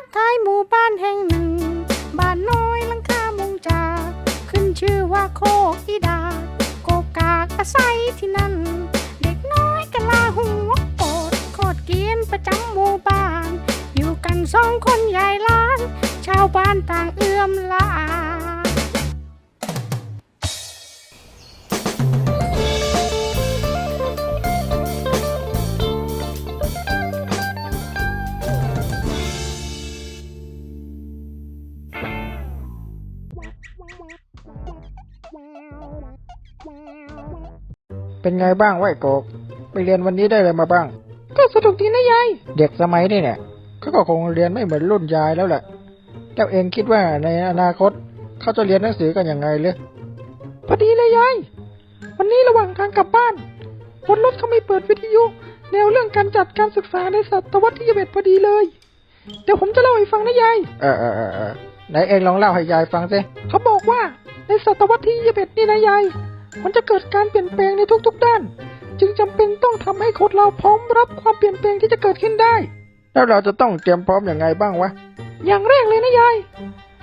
ณท้ายหมู่บ้านแห่งหนึ่ง บ้านน้อยลังคามุงจากขึ้นชื่อว่าโคกอีดา โกกากอาศัยที่นั่น เด็กน้อยกะลาหัวโปดโคตรเกียนประจำหมู่บ้าน อยู่กันสองคนยายหล้าน ชาวบ้านต่างเอื้อมละอา เป็นไงบ้างวะไอ้โกกไปเรียนวันนี้ได้เลยมาบ้าง ก็สนุกดีนะยาย เด็กสมัยนี้เนี่ยเขาก็คงเรียนไม่เหมือนรุ่นยายแล้วแหละเจ้าเองคิดว่าในอนาคตเขาจะเรียนหนังสือกันยังไงเลยพอดีเลยยาย วันนี้ระหว่างทางกลับบ้านบนรถเขาไม่เปิดวิทยุ แนวเรื่องการจัดการศึกษาในศตวรรษที่21พอดีเลย เดี๋ยวผมจะเล่าให้ฟังนะยายเออเออเออเออไหนเองลองเล่าให้ยายฟังสิเขาบอกว่าในศตวรรษที่21นี่นะยาย มันจะเกิดการเปลี่ยนแปลงในทุกๆด้าน จึงจำเป็นต้องทำให้คนเราพร้อมรับความเปลี่ยนแปลงที่จะเกิดขึ้นได้ แล้วเราจะต้องเตรียมพร้อมอย่างไงบ้างวะ อย่างแรกเลยนะยาย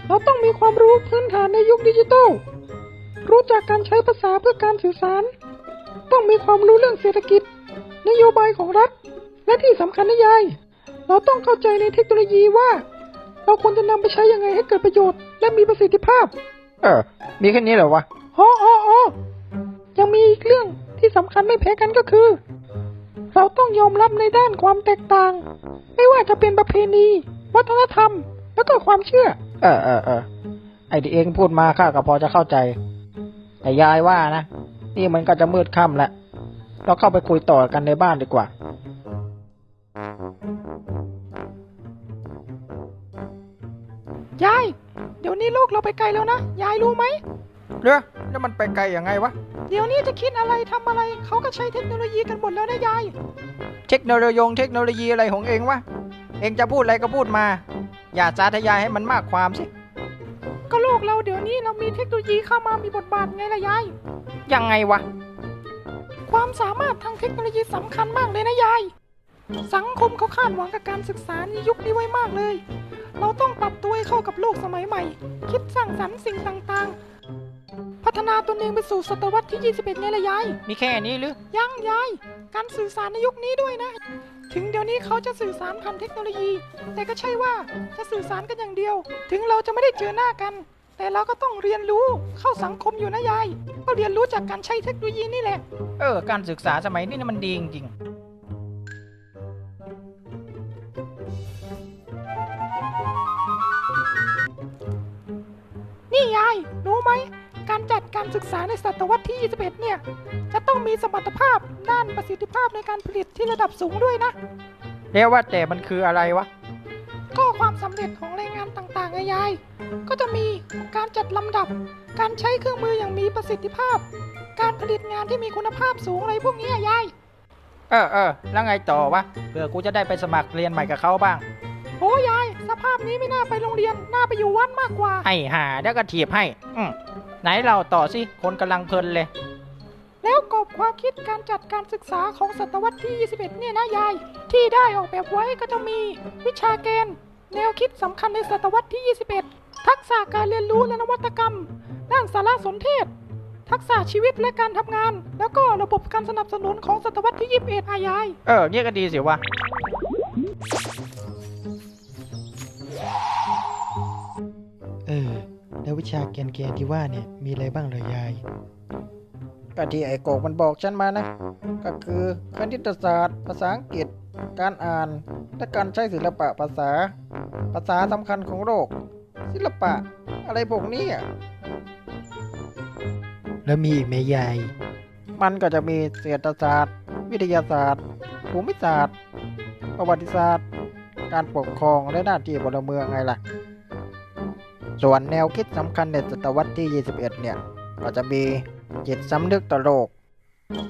เราต้องมีความรู้พื้นฐานในยุคดิจิทัลรู้จักการใช้ภาษาเพื่อการสื่อสาร ต้องมีความรู้เรื่องเศรษฐกิจ นโยบายของรัฐ และที่สำคัญนะยาย เราต้องเข้าใจในเทคโนโลยีว่า เราควรจะนำไปใช้ยังไงให้เกิดประโยชน์ และมีประสิทธิภาพ เออ มีแค่นี้เหรอวะอ๋ออ๋ออ๋อ ยังมีอีกเรื่องที่สำคัญไม่แพ้กันก็คือ เราต้องยอมรับในด้านความแตกต่าง ไม่ว่าจะเป็นประเพณี วัฒนธรรม แล้วก็ความเชื่อ เออเออเออไอที่เองพูดมาข้าก็พอจะเข้าใจ แต่ยายว่านะนี่มันก็จะมืดค่ำแล้วเราเข้าไปคุยต่อกันในบ้านดีกว่ายายเดี๋ยวนี้ลูกเราไปไกลแล้วนะ ยายรู้ไหมเรือแล้วมันไปไกลยังไงวะ เดี๋ยวนี้จะคิดอะไรทำอะไรเขาก็ใช้เทคโนโลยีกันหมดแล้วนะยาย เทคโนโลยีเทคโนโลยีอะไรของเองวะ เองจะพูดอะไรก็พูดมา อย่าสาธยายให้มันมากความสิ ก็โลกเราเดี๋ยวนี้เรามีเทคโนโลยีเข้ามามีบทบาทไงล่ะยาย ยังไงวะ ความสามารถทางเทคโนโลยีสำคัญมากเลยนะยาย สังคมเขาคาดหวังกับการศึกษาในยุคนี้ไว้มากเลย เราต้องปรับตัวให้เข้ากับโลกสมัยใหม่ คิดสร้างสรรค์สิ่งต่างๆ พัฒนาตนเองไปสู่ศตวรรษที่ 21ไงล่ะยาย มีแค่นี้หรือ ยังยาย การสื่อสารในยุคนี้ด้วยนะ ถึงเดี๋ยวนี้เขาจะสื่อสารผ่านเทคโนโลยี แต่ก็ใช่ว่าจะสื่อสารกันอย่างเดียว ถึงเราจะไม่ได้เจอหน้ากัน แต่เราก็ต้องเรียนรู้เข้าสังคมอยู่นะยาย ก็เรียนรู้จากการใช้เทคโนโลยีนี่แหละ เออ การศึกษาสมัยนี้มันดีจริงนี่ยาย รู้ไหม การจัดการศึกษาในศตวรรษที่ 21 เนี่ย จะต้องมีสมรรถภาพด้านประสิทธิภาพในการผลิตที่ระดับสูงด้วยนะๆแล้วว่าแต่มันคืออะไรวะ ก็ความสำเร็จของแรงงานต่างๆไงยาย ก็จะมีการจัดลำดับ การใช้เครื่องมืออย่างมีประสิทธิภาพ การผลิตงานที่มีคุณภาพสูงอะไรพวกนี้อะยาย เออเออแล้วไงต่อวะเผื่อกูจะได้ไปสมัครเรียนใหม่กับเขาบ้าง โอ้ยาย สภาพนี้ไม่น่าไปโรงเรียน น่าไปอยู่วัดมากกว่าให้หาแล้วก็ถีบให้ อืม ไหนเราต่อสิ คนกำลังเพลินเลย แล้วกรอบความคิดการจัดการศึกษาของศตวรรษที่ 21 เนี่ยนะยาย ที่ได้ออกแบบไว้ก็จะมีวิชาเกณฑ์ แนวคิดสำคัญในศตวรรษที่ 21 ทักษะการเรียนรู้และนวัตกรรม ด้านสารสนเทศ ทักษะชีวิตและการทำงาน แล้วก็ระบบการสนับสนุนของศตวรรษที่ 21อายาย เออเนี่ยก็ดีสิวะเออ แล้ววิชาแกนแกนที่ว่าเนี่ยมีอะไรบ้างเหรอยาย ก็ที่ไอ้โกกมันบอกฉันมานะ ก็คือคณิตศาสตร์ ภาษาอังกฤษ การอ่าน และการใช้ศิลปะภาษา ภาษาสำคัญของโลก ศิลปะ อะไรพวกนี้อะแล้วมีอีกไหมยาย มันก็จะมีเศรษฐศาสตร์ วิทยาศาสตร์ ภูมิศาสตร์ ประวัติศาสตร์ การปกครองและหน้าที่พลเมืองไงล่ะ ส่วนแนวคิดสำคัญในศตวรรษที่ 21 เนี่ย ก็จะมีจิตสำนึกต่อโลก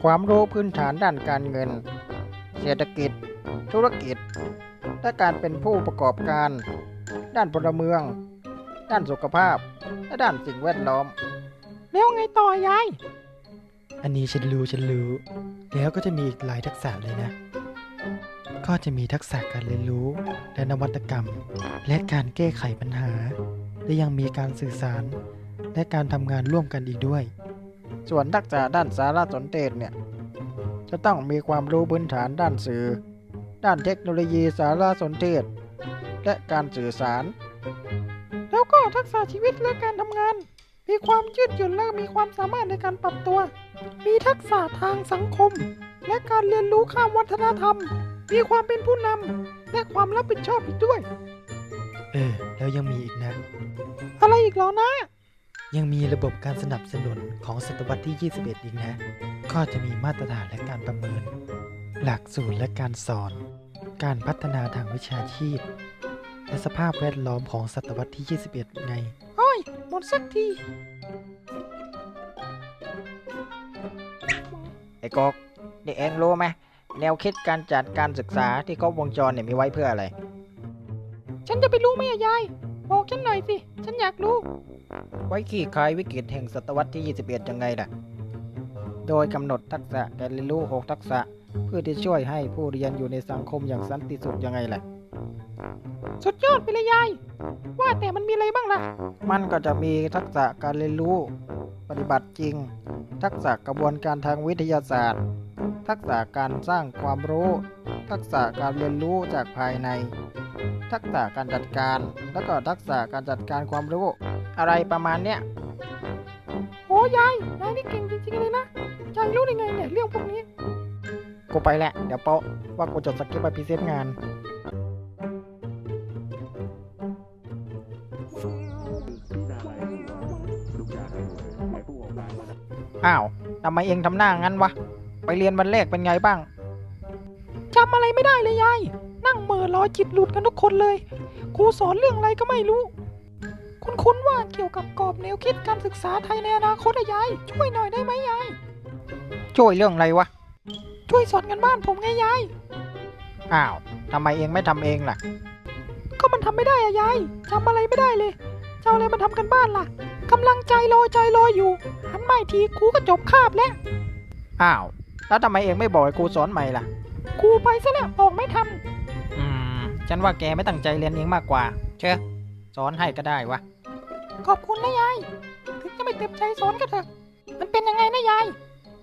ความรู้พื้นฐานด้านการเงิน เศรษฐกิจ ธุรกิจ และการเป็นผู้ประกอบการ ด้านพลเมือง ด้านสุขภาพ และด้านสิ่งแวดล้อม แล้วไงต่อยาย อันนี้ฉันรู้ฉันรู้ แล้วก็จะมีอีกหลายทักษะเลยนะ ก็จะมีทักษะการเรียนรู้ และนวัตกรรม และการแก้ไขปัญหา และยังมีการสื่อสาร และการทำงานร่วมกันอีกด้วย ส่วนทักษะด้านสารสนเทศเนี่ย จะต้องมีความรู้พื้นฐานด้านสื่อ ด้านเทคโนโลยีสารสนเทศ และการสื่อสาร แล้วก็ทักษะชีวิตและการทำงาน มีความยืดหยุ่นและมีความสามารถในการปรับตัว มีทักษะทางสังคม และการเรียนรู้ข้ามวัฒนธรรม มีความเป็นผู้นำและความรับผิดชอบอีกด้วย เออ แล้วยังมีอีกนะ อะไรอีกเหรอนะ ยังมีระบบการสนับสนุนของศตวรรษที่ 21 อีกนะ ก็จะมีมาตรฐานและการประเมิน หลักสูตรและการสอน การพัฒนาทางวิชาชีพ และสภาพแวดล้อมของศตวรรษที่ 21 ไงโอ้ยหมดสักทีไอ้กอกนี่เองรู้ไหมแนวคิดการจัดการศึกษาที่ครบวงจรเนี่ยมีไว้เพื่ออะไร ฉันจะไปรู้ไหมอะยาย บอกฉันหน่อยสิ ฉันอยากรู้ ไว้ขี้คายวิกฤตแห่งศตวรรษที่ 21 ยังไงล่ะ โดยกำหนดทักษะการเรียนรู้6ทักษะ เพื่อที่ช่วยให้ผู้เรียนอยู่ในสังคมอย่างสันติสุขยังไงล่ะ สุดยอดไปเลยยาย ว่าแต่มันมีอะไรบ้างล่ะ มันก็จะมีทักษะการเรียนรู้ ปฏิบัติจริง ทักษะกระบวนการทางวิทยาศาสตร์ ทักษะการสร้างความรู้ ทักษะการเรียนรู้จากภายใน ทักษะการจัดการ แล้วก็ทักษะการจัดการความรู้ อะไรประมาณเนี้ยโอ้ยายยายนี่เก่งจริงๆเลยนะยายรู้ได้ไงเนี่ยเรื่องพวกนี้กูไปแหละ เดี๋ยวโปะว่ากูจดสคริปไปพรีเซนต์งานอ้าวทำไมเองทำหน้างั้นวะ ไปเรียนวันแรกเป็นไงบ้าง จำอะไรไม่ได้เลยยาย นั่งเหม่อลอยจิตหลุดกันทุกคนเลย ครูสอนเรื่องอะไรก็ไม่รู้ คุ้นๆว่าเกี่ยวกับกรอบแนวคิดการศึกษาไทยในอนาคตอะยาย ช่วยหน่อยได้ไหมยาย ช่วยเรื่องอะไรวะ ช่วยสอนกันบ้านผมไงยาย อ้าวทำไมเองไม่ทำเองล่ะ ก็มันทำไม่ได้อะยายจำอะไรไม่ได้เลยจะเอาอะไรมาทำกันบ้านล่ะกำลังใจลอยใจลอยอยู่หันมาอีกทีครูก็จบคาบแล้ว อ้าว แล้วทำไมเองไม่บอกให้ครูสอนใหม่ล่ะ ครูไปซะแล้วบอกไม่ทันอืม ฉันว่าแกไม่ตั้งใจเรียนเองมากกว่า เชื่อสอนให้ก็ได้วะ ขอบคุณนะยาย ถึงจะไม่เต็มใจสอนก็เถอะ มันเป็นยังไงนะยาย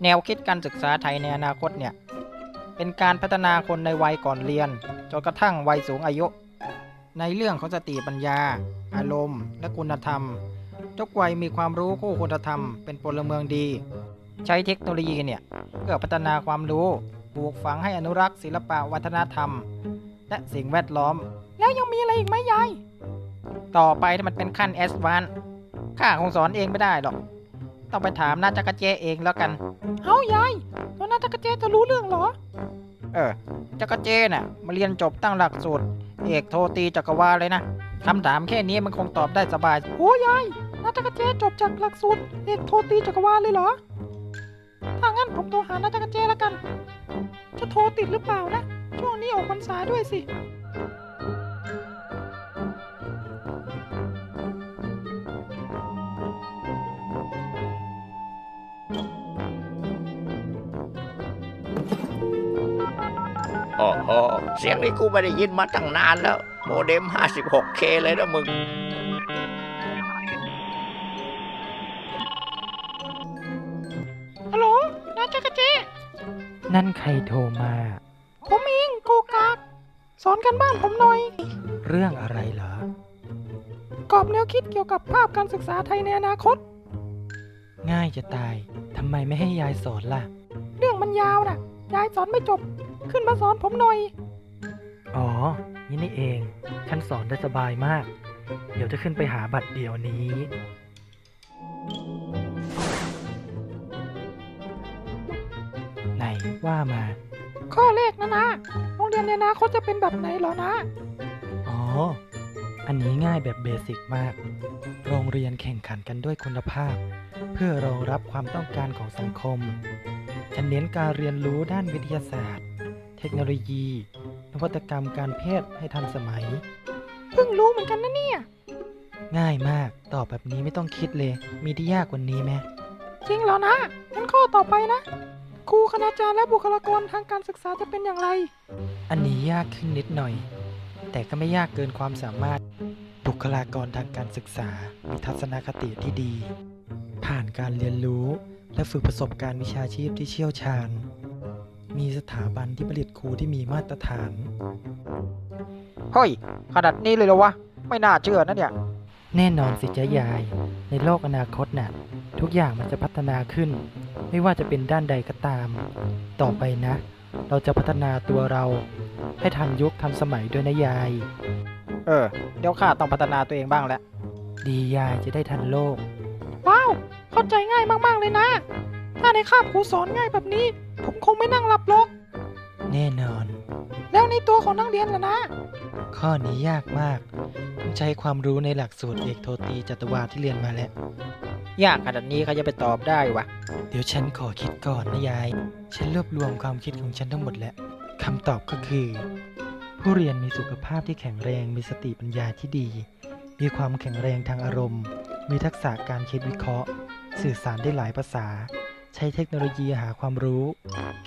แนวคิดการศึกษาไทยในอนาคตเนี่ย เป็นการพัฒนาคนในวัยก่อนเรียน จนกระทั่งวัยสูงอายุ ในเรื่องของสติปัญญา อารมณ์ และคุณธรรมทุกวัยมีความรู้คู่คุณธรรม เป็นพลเมืองดี ใช้เทคโนโลยีเนี่ย เพื่อพัฒนาความรู้ ปลูกฝังให้อนุรักษ์ศิลปะวัฒนธรรม และสิ่งแวดล้อม แล้วยังมีอะไรอีกไหมยาย ต่อไปถ้ามันเป็นขั้นแอสวานข้าคงสอนเองไม่ได้หรอก ต้องไปถามนาจักรเจเองแล้วกันเอายายแล้วนาตากระเจจะรู้เรื่องเหรอ เออจักรเจน่ะมาเรียนจบตั้งหลักสูตรเอกโทตีจักรวาลเลยนะคำถามแค่นี้มันคงตอบได้สบายโอ้ยายนาตากระเจจบจากหลักสูตรเอกโทตีจักรวาลเลยเหรอ ถ้างั้นผมโทรหานาตากระเจแล้วกัน จะโทรติดหรือเปล่านะ ช่วงนี้ออกพรรษาด้วยสิ โอ้โห เสียงนี้กูไม่ได้ยินมาตั้งนานแล้ว โมเด็ม 56K เลยนะมึง นั่นใครโทรมา ผมเองโกกากสอนกันบ้านผมหน่อย เรื่องอะไรเหรอกรอบแนวคิดเกี่ยวกับภาพการศึกษาไทยในอนาคต ง่ายจะตาย ทำไมไม่ให้ยายสอนล่ะ เรื่องมันยาวน่ะยายสอนไม่จบ ขึ้นมาสอนผมหน่อย อ๋อ นี่นี่เอง ฉันสอนได้สบายมาก เดี๋ยวจะขึ้นไปหาบัตรเดี๋ยวนี้ ว่ามา ข้อแรกนะนะโรงเรียนในอนาคตจะเป็นแบบไหนเหรอนะ อ๋อ อันนี้ง่ายแบบเบสิกมาก โรงเรียนแข่งขันกันด้วยคุณภาพ เพื่อรองรับความต้องการของสังคมฉันเน้นการเรียนรู้ด้านวิทยาศาสตร์ เทคโนโลยี นวัตกรรมการแพทย์ให้ทันสมัย เพิ่งรู้เหมือนกันนะเนี่ย ง่ายมาก ตอบแบบนี้ไม่ต้องคิดเลย มีที่ยากกว่านี้ไหมจริงเหรอนะงั้นข้อต่อไปนะ ครูคณาจารย์และบุคลากรทางการศึกษาจะเป็นอย่างไร อันนี้ยากขึ้นนิดหน่อย แต่ก็ไม่ยากเกินความสามารถ บุคลากรทางการศึกษา มีทัศนคติที่ดี ผ่านการเรียนรู้ และฝึกประสบการณ์วิชาชีพที่เชี่ยวชาญ มีสถาบันที่ผลิตครูที่มีมาตรฐาน เฮ้ย ขนาดนี้เลยเหรอวะ ไม่น่าเชื่อนะเนี่ย แน่นอนสิจ๊ะยาย ในโลกอนาคตน่ะ ทุกอย่างมันจะพัฒนาขึ้น ไม่ว่าจะเป็นด้านใดก็ตาม ต่อไปนะ เราจะพัฒนาตัวเรา ให้ทันยุคทันสมัยด้วยนะยาย เออ เดี๋ยวข้าต้องพัฒนาตัวเองบ้างแล้ว ดียายจะได้ทันโลก ว้าว เข้าใจง่ายมากๆเลยนะ ถ้าในคาบครูสอนง่ายแบบนี้ ผมคงไม่นั่งหลับหรอก แน่นอน แล้วในตัวของนักเรียนล่ะนะ ข้อนี้ยากมาก ต้องใช้ความรู้ในหลักสูตรเอกโทตรีจัตวาที่เรียนมาแล้ว ยากขนาดนี้ใครจะไปตอบได้วะ เดี๋ยวฉันขอคิดก่อนนะยาย ฉันรวบรวมความคิดของฉันทั้งหมดแล้วคำตอบก็คือ ผู้เรียนมีสุขภาพที่แข็งแรง มีสติปัญญาที่ดี มีความแข็งแรงทางอารมณ์ มีทักษะการคิดวิเคราะห์ สื่อสารได้หลายภาษา ใช้เทคโนโลยีหาความรู้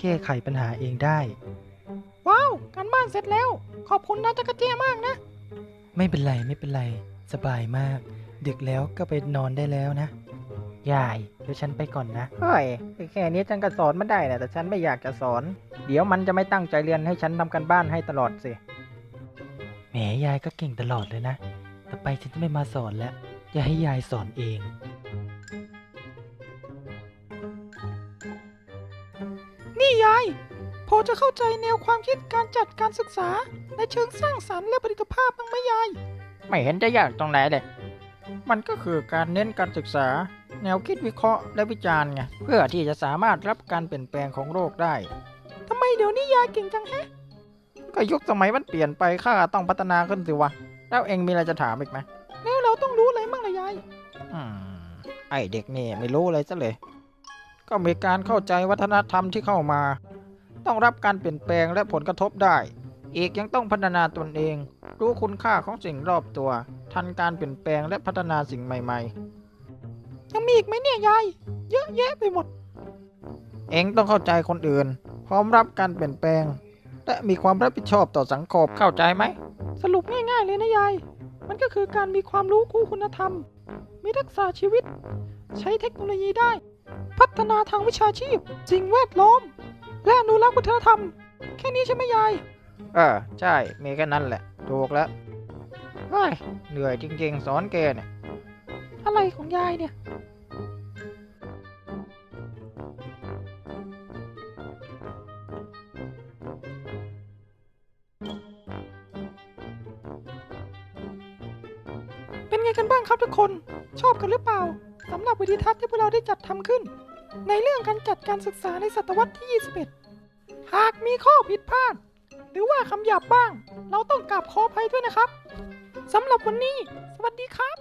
แก้ไขปัญหาเองได้ ว้าว การบ้านเสร็จแล้ว ขอบคุณนะจักรเจี้ยมากนะ ไม่เป็นไรไม่เป็นไร สบายมาก ดึกแล้วก็ไปนอนได้แล้วนะ ยาย เดี๋ยวฉันไปก่อนนะ เฮ้ยแค่นี้ฉันก็สอนมันได้นะแต่ฉันไม่อยากจะสอน เดี๋ยวมันจะไม่ตั้งใจเรียนให้ฉันทำกันบ้านให้ตลอดสิ แหมยายก็เก่งตลอดเลยนะ ต่อไปฉันจะไม่มาสอนแล้วอย่าให้ยายสอนเอง พอจะเข้าใจแนวความคิดการจัดการศึกษา ในเชิงสร้างสรรค์และประดิษฐภาพบ้างไหมยาย ไม่เห็นจะยากตรงไหนเลย มันก็คือการเน้นการศึกษา แนวคิดวิเคราะห์และวิจารณ์ไงเพื่อที่จะสามารถรับการเปลี่ยนแปลงของโลกได้ทำไมเดี๋ยวนี้ยายเก่งจังแฮะก็ยุคสมัยมันเปลี่ยนไปข้าต้องพัฒนาขึ้นสิวะแล้วเองมีอะไรจะถามอีกไหมแล้วเราต้องรู้อะไรบ้างล่ะยายอืมไอเด็กนี่ไม่รู้อะไรซะเลย ก็มีการเข้าใจวัฒนธรรมที่เข้ามา ต้องรับการเปลี่ยนแปลงและผลกระทบได้ อีกยังต้องพัฒนาตนเอง รู้คุณค่าของสิ่งรอบตัว ทันการเปลี่ยนแปลงและพัฒนาสิ่งใหม่ๆ ยังมีอีกไหมเนี่ยยายเยอะแยะไปหมด เองต้องเข้าใจคนอื่น พร้อมรับการเปลี่ยนแปลง และมีความรับผิดชอบต่อสังคมเข้าใจไหม สรุปง่ายๆเลยนะยาย มันก็คือการมีความรู้คู่คุณธรรม มีทักษะชีวิต ใช้เทคโนโลยีได้ พัฒนาทางวิชาชีพ สิ่งแวดล้อม และอนุรักษ์วัฒนธรรม แค่นี้ใช่ไหมยาย เออใช่มีแค่นั้นแหละถูกแล้วเฮ้ยเหนื่อยจริงๆ สอนแกเนี่ย อะไรของยายเนี่ย เป็นไงกันบ้างครับทุกคน ชอบกันหรือเปล่าสำห รับวิดีทัศน์ที่พวกเราได้จัดทำขึ้น ในเรื่องการจัดการศึกษาในศตวรรษที่ 21 หากมีข้อผิดพลาด หรือว่าคำหยาบบ้าง เราต้องกราบขออภัยด้วยนะครับสำหรับวันนี้ สวัสดีครับ